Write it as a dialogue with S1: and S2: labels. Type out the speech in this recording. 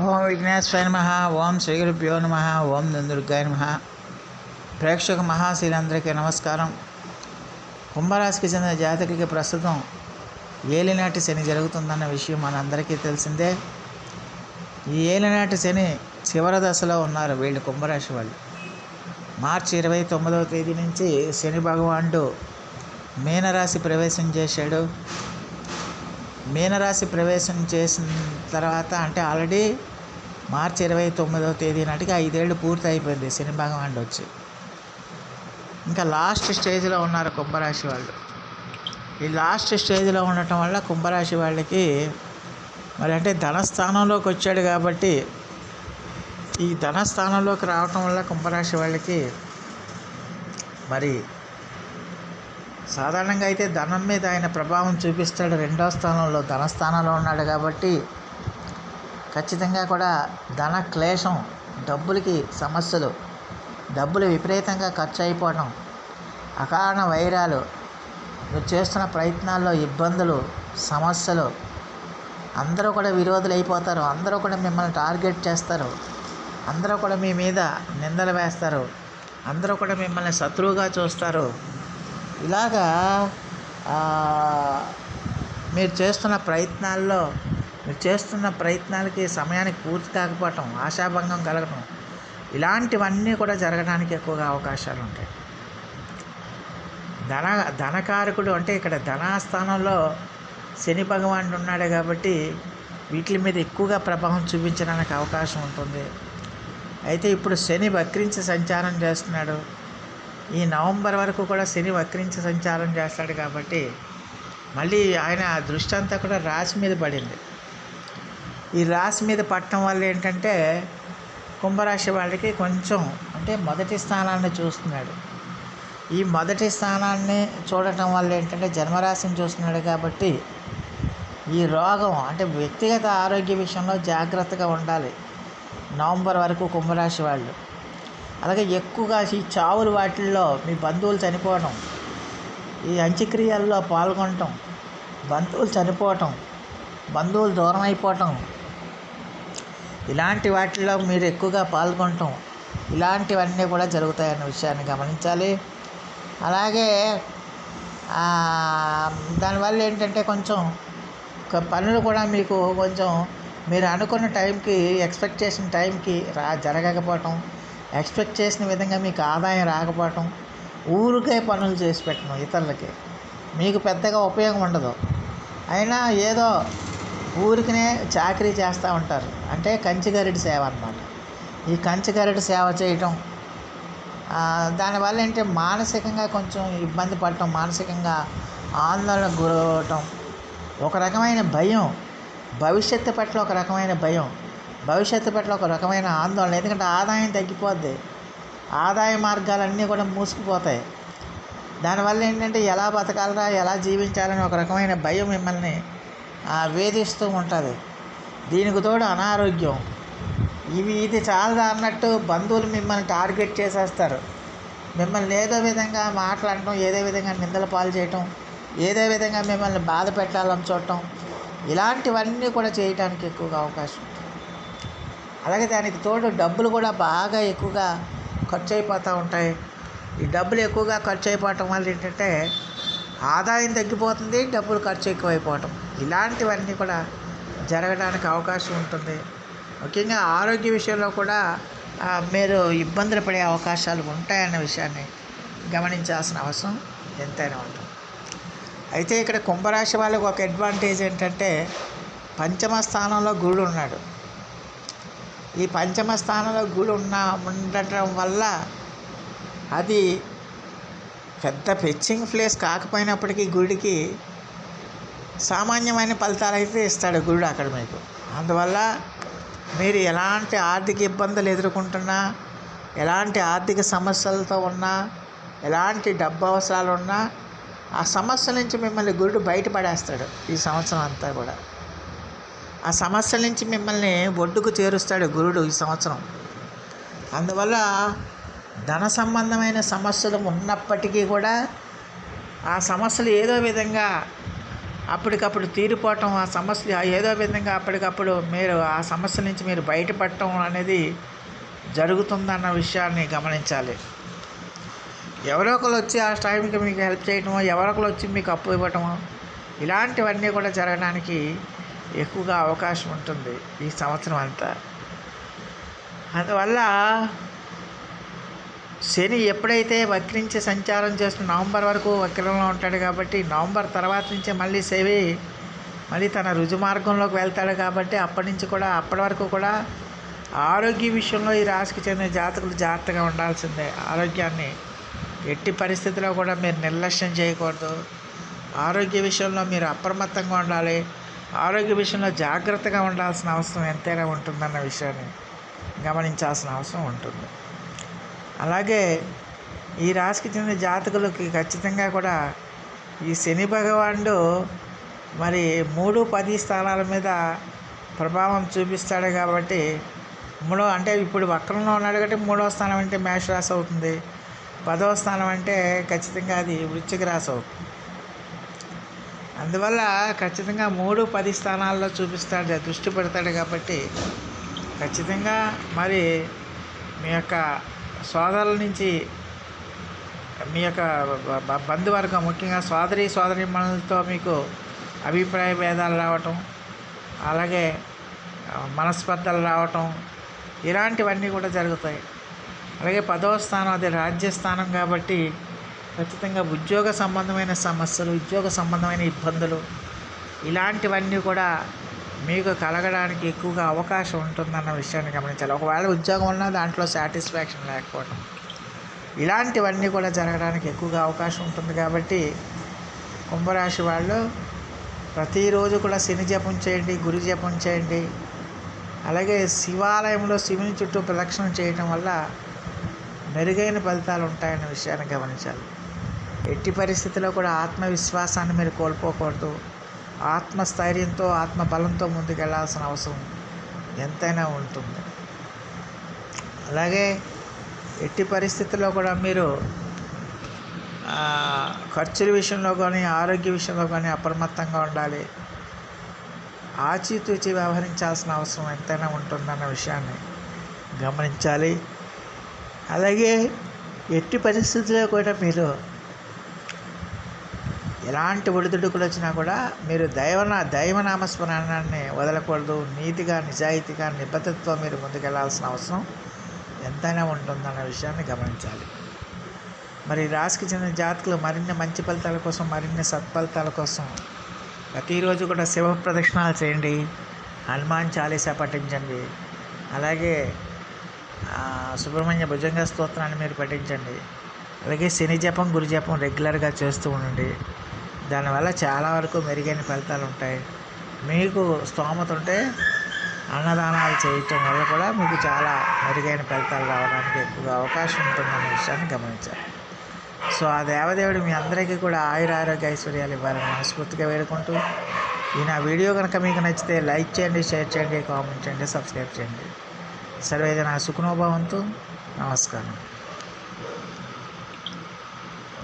S1: ఓం విఘ్నేశ్వర నమ ఓం శ్రీగురుభ్యో నమ ఓం దుర్గాయ నమ. ప్రేక్షక మహాశీలందరికీ నమస్కారం. కుంభరాశికి చెందిన జాతకులకి ప్రస్తుతం ఏలినాటి శని జరుగుతుందన్న విషయం మనందరికీ తెలిసిందే. ఈ ఏలినాటి శని చివరి దశలో ఉన్నారు వీళ్ళు కుంభరాశి వాళ్ళు. మార్చి ఇరవై తొమ్మిదవ తేదీ నుంచి శని భగవానుడు మీనరాశి ప్రవేశం చేశాడు. మీనరాశి ప్రవేశం చేసిన తర్వాత అంటే ఆల్రెడీ మార్చి ఇరవై తొమ్మిదవ తేదీ నాటికి ఐదేళ్ళు పూర్తి అయిపోయింది శని భగవానుడు వచ్చి. ఇంకా లాస్ట్ స్టేజ్లో ఉన్నారు కుంభరాశి వాళ్ళు. ఈ లాస్ట్ స్టేజ్లో ఉండటం వల్ల కుంభరాశి వాళ్ళకి మరి అంటే ధనస్థానంలోకి వచ్చాడు కాబట్టి ఈ ధనస్థానంలోకి రావటం వల్ల కుంభరాశి వాళ్ళకి మరి సాధారణంగా అయితే ధనం మీద ఆయన ప్రభావం చూపిస్తాడు. రెండో స్థానంలో ధనస్థానంలో ఉన్నాడు కాబట్టి ఖచ్చితంగా కూడా ధన క్లేశం డబ్బులకి సమస్యలు డబ్బులు విపరీతంగా ఖర్చు అయిపోవడం అకారణ వైరాలు నువ్వు చేస్తున్న ప్రయత్నాల్లో ఇబ్బందులు సమస్యలు అందరూ కూడా విరోధులు అయిపోతారు అందరూ కూడా మిమ్మల్ని టార్గెట్ చేస్తారు. అందరూ కూడా మీ మీద నిందలు వేస్తారు. అందరూ కూడా మిమ్మల్ని శత్రువుగా చూస్తారు. ఇలాగా మీరు చేస్తున్న ప్రయత్నాల్లో మీరు చేస్తున్న ప్రయత్నాలకి సమయానికి పూర్తి కాకపోవటం ఆశాభంగం కలగటం ఇలాంటివన్నీ కూడా జరగడానికి ఎక్కువగా అవకాశాలు ఉంటాయి. ధన ధనకారకుడు అంటే ఇక్కడ ధనాస్థానంలో శని భగవానుడు ఉన్నాడు కాబట్టి వీటి మీద ఎక్కువగా ప్రభావం చూపించడానికి అవకాశం ఉంటుంది. అయితే ఇప్పుడు శని వక్రించి సంచారం చేస్తున్నాడు. ఈ నవంబర్ వరకు కూడా శని వక్రించి సంచారం చేస్తాడు కాబట్టి మళ్ళీ ఆయన దృష్టి అంతా కూడా రాశి మీద పడింది. ఈ రాశి మీద పట్టడం వల్ల ఏంటంటే కుంభరాశి వాళ్ళకి కొంచెం అంటే మొదటి స్థానాన్ని చూస్తున్నాడు. ఈ మొదటి స్థానాన్ని చూడటం వల్ల ఏంటంటే జన్మరాశిని చూస్తున్నాడు కాబట్టి ఈ రోగం అంటే వ్యక్తిగత ఆరోగ్య విషయంలో జాగ్రత్తగా ఉండాలి. నవంబర్ వరకు కుంభరాశి వాళ్ళు. అలాగే ఎక్కువగా ఈ చావులు వాటిల్లో మీ బంధువులు చనిపోవడం ఈ అంత్యక్రియల్లో పాల్గొనటం బంధువులు చనిపోవటం బంధువులు దూరం అయిపోవటం ఇలాంటి వాటిల్లో మీరు ఎక్కువగా పాల్గొనటం ఇలాంటివన్నీ కూడా జరుగుతాయన్న విషయాన్ని గమనించాలి. అలాగే దానివల్ల ఏంటంటే కొంచెం ఒక పనులు కూడా మీకు కొంచెం మీరు అనుకున్న టైంకి ఎక్స్పెక్ట్ చేసిన టైంకి రా జరగకపోవటం ఎక్స్పెక్ట్ చేసిన విధంగా మీకు ఆదాయం రాకపోవటం ఊరికే పనులు చేసి పెట్టడం ఇతరులకి మీకు పెద్దగా ఉపయోగం ఉండదు. అయినా ఏదో ఊరికనే చాకరీ చేస్తూ ఉంటారు. అంటే కంచిగరిడి సేవ అన్నమాట. ఈ కంచిగరిడి సేవ చేయటం దానివల్ల ఏంటంటే మానసికంగా కొంచెం ఇబ్బంది పడటం మానసికంగా ఆందోళనకు గురవటం ఒక రకమైన భయం భవిష్యత్తు పట్ల ఒక రకమైన భయం. భవిష్యత్తు పట్ల ఒక రకమైన ఆందోళన ఎందుకంటే ఆదాయం తగ్గిపోద్ది. ఆదాయ మార్గాలన్నీ కూడా మూసుకుపోతాయి. దానివల్ల ఏంటంటే ఎలా బతకాలరా ఎలా జీవించాలని ఒక రకమైన భయం మిమ్మల్ని వేధిస్తూ ఉంటుంది. దీనికి తోడు అనారోగ్యం. ఇవి ఇది చాలదా అన్నట్టు బంధువులు మిమ్మల్ని టార్గెట్ చేసేస్తారు. మిమ్మల్ని ఏదో విధంగా మాట్లాడటం ఏదో విధంగా నిందల పాలు చేయటం ఏదో విధంగా మిమ్మల్ని బాధ పెట్టాలని చూడటం ఇలాంటివన్నీ కూడా చేయడానికి ఎక్కువగా అవకాశం. అలాగే దానికి తోడు డబ్బులు కూడా బాగా ఎక్కువగా ఖర్చు అయిపోతూ ఉంటాయి. ఈ డబ్బులు ఎక్కువగా ఖర్చు అయిపోవటం వల్ల ఏంటంటే ఆదాయం తగ్గిపోతుంది డబ్బులు ఖర్చు ఎక్కువైపోవటం. ఇలాంటివన్నీ కూడా జరగడానికి అవకాశం ఉంటుంది. ముఖ్యంగా ఆరోగ్య విషయంలో కూడా మీరు ఇబ్బందులు పడే అవకాశాలు ఉంటాయన్న విషయాన్ని గమనించాల్సిన అవసరం ఎంతైనా ఉంటుంది. అయితే ఇక్కడ కుంభరాశి వాళ్ళకి ఒక అడ్వాంటేజ్ ఏంటంటే పంచమ స్థానంలో గురుడు ఉన్నాడు. ఈ పంచమ స్థానంలో గుడి ఉన్న ఉండటం వల్ల అది పెద్ద ఫెచ్చింగ్ ప్లేస్ కాకపోయినప్పటికీ గుడికి సామాన్యమైన ఫలితాలు అయితే ఇస్తాడు గురుడు అక్కడ మీకు. అందువల్ల మీరు ఎలాంటి ఆర్థిక ఇబ్బందులు ఎదుర్కొంటున్నా ఎలాంటి ఆర్థిక సమస్యలతో ఉన్నా ఎలాంటి డబ్బు అవసరాలు ఉన్నా ఆ సమస్య నుంచి మిమ్మల్ని గురుడు బయటపడేస్తాడు ఈ సంవత్సరం అంతా కూడా. ఆ సమస్యల నుంచి మిమ్మల్ని ఒడ్డుకు చేరుస్తాడు గురుడు ఈ సంవత్సరం. అందువల్ల ధన సంబంధమైన సమస్యలు ఉన్నప్పటికీ కూడా ఆ సమస్యలు ఏదో విధంగా అప్పటికప్పుడు తీరిపోవటం ఆ సమస్య ఏదో విధంగా అప్పటికప్పుడు మీరు ఆ సమస్య నుంచి మీరు బయటపడటం అనేది జరుగుతుందన్న విషయాన్ని గమనించాలి. ఎవరో ఒకరు వచ్చి ఆ టైంకి మీకు హెల్ప్ చేయటమో ఎవరో ఒకరు వచ్చి మీకు అప్పు ఇవ్వటమో ఇలాంటివన్నీ కూడా జరగడానికి ఎక్కువగా అవకాశం ఉంటుంది ఈ సంవత్సరం అంతా. అందువల్ల శని ఎప్పుడైతే వక్రించి సంచారం చేస్తున్న నవంబర్ వరకు వక్రంలో ఉంటాడు కాబట్టి నవంబర్ తర్వాత నుంచే మళ్ళీ శని మళ్ళీ తన రుజు మార్గంలోకి వెళ్తాడు కాబట్టి అప్పటి నుంచి కూడా అప్పటి వరకు కూడా ఆరోగ్య విషయంలో ఈ రాశికి చెందిన జాతకులు జాగ్రత్తగా ఉండాల్సిందే. ఆరోగ్యాన్ని ఎట్టి పరిస్థితిలో కూడా మీరు నిర్లక్ష్యం చేయకూడదు. ఆరోగ్య విషయంలో మీరు అప్రమత్తంగా ఉండాలి. ఆరోగ్య విషయంలో జాగ్రత్తగా ఉండాల్సిన అవసరం ఎంతైనా ఉంటుందన్న విషయాన్ని గమనించాల్సిన అవసరం ఉంటుంది. అలాగే ఈ రాశికి చెందిన జాతకులకి ఖచ్చితంగా కూడా ఈ శని భగవానుడు మరి మూడు పది స్థానాల మీద ప్రభావం చూపిస్తాడు కాబట్టి మూడో అంటే ఇప్పుడు వక్రంలో ఉన్నాడు కాబట్టి మూడో స్థానం అంటే మేషరాశి అవుతుంది. పదవ స్థానం అంటే ఖచ్చితంగా అది వృశ్చిక రాశి అవుతుంది. అందువల్ల ఖచ్చితంగా మూడు పది స్థానాల్లో చూపిస్తాడు దృష్టి పెడతాడు కాబట్టి ఖచ్చితంగా మరి మీ యొక్క సోదరుల నుంచి మీ యొక్క బంధువర్గం ముఖ్యంగా సోదరి సోదరి మనలతో మీకు అభిప్రాయ భేదాలు రావటం అలాగే మనస్పర్ధలు రావటం ఇలాంటివన్నీ కూడా జరుగుతాయి. అలాగే పదవ స్థానం అది రాజ్యస్థానం కాబట్టి ఖచ్చితంగా ఉద్యోగ సంబంధమైన సమస్యలు ఉద్యోగ సంబంధమైన ఇబ్బందులు ఇలాంటివన్నీ కూడా మీకు కలగడానికి ఎక్కువగా అవకాశం ఉంటుందన్న విషయాన్ని గమనించాలి. ఒకవేళ ఉద్యోగం ఉన్నా దాంట్లో సాటిస్ఫాక్షన్ లేకపోవడం ఇలాంటివన్నీ కూడా జరగడానికి ఎక్కువగా అవకాశం ఉంటుంది కాబట్టి కుంభరాశి వాళ్ళు ప్రతిరోజు కూడా శని జపం చేయండి గురు జపం చేయండి. అలాగే శివాలయంలో శివుని చుట్టూ ప్రదక్షిణం చేయడం వల్ల మెరుగైన ఫలితాలు ఉంటాయన్న విషయాన్ని గమనించాలి. ఎట్టి పరిస్థితిలో కూడా ఆత్మవిశ్వాసాన్ని మీరు కోల్పోకూడదు. ఆత్మస్థైర్యంతో ఆత్మ బలంతో అవసరం ఎంతైనా ఉంటుంది. అలాగే ఎట్టి పరిస్థితుల్లో కూడా మీరు ఖర్చుల విషయంలో కానీ ఆరోగ్య విషయంలో కానీ అప్రమత్తంగా ఉండాలి. ఆచితూచి వ్యవహరించాల్సిన అవసరం ఎంతైనా ఉంటుందన్న విషయాన్ని గమనించాలి. అలాగే ఎట్టి పరిస్థితుల్లో కూడా మీరు ఎలాంటి ఒడిదుడుకులు వచ్చినా కూడా మీరు దైవన దైవనామస్మరణాన్ని వదలకూడదు. నీతిగా నిజాయితీగా నిబద్ధతతో మీరు ముందుకెళ్ళాల్సిన అవసరం ఎంతైనా ఉంటుందన్న విషయాన్ని గమనించాలి. మరి రాశికి చెందిన జాతకులు మరిన్ని మంచి ఫలితాల కోసం మరిన్ని సత్ఫలితాల కోసం ప్రతిరోజు కూడా శివ ప్రదక్షిణాలు చేయండి. హనుమాన్ చాలీసా పఠించండి. అలాగే సుబ్రహ్మణ్య భుజంగ స్తోత్రాన్ని మీరు పఠించండి. అలాగే శని జపం గురు జపం రెగ్యులర్గా చేస్తూ ఉండండి. దానివల్ల చాలా వరకు మెరుగైన ఫలితాలు ఉంటాయి. మీకు స్తోమత ఉంటే అన్నదానాలు చేయటం వల్ల కూడా మీకు చాలా మెరుగైన ఫలితాలు రావడానికి ఎక్కువగా అవకాశం ఉంటుందనే విషయాన్ని గమనించాలి. సో ఆ దేవదేవుడు మీ అందరికీ కూడా ఆయుర ఆరోగ్య ఐశ్వర్యాలు ఇవ్వాలని మనస్ఫూర్తిగా వేడుకుంటూ ఈ నా వీడియో కనుక మీకు నచ్చితే లైక్ చేయండి షేర్ చేయండి కామెంట్ చేయండి సబ్స్క్రైబ్ చేయండి. సర్వేజన సుఖనోభవంతు. నమస్కారం.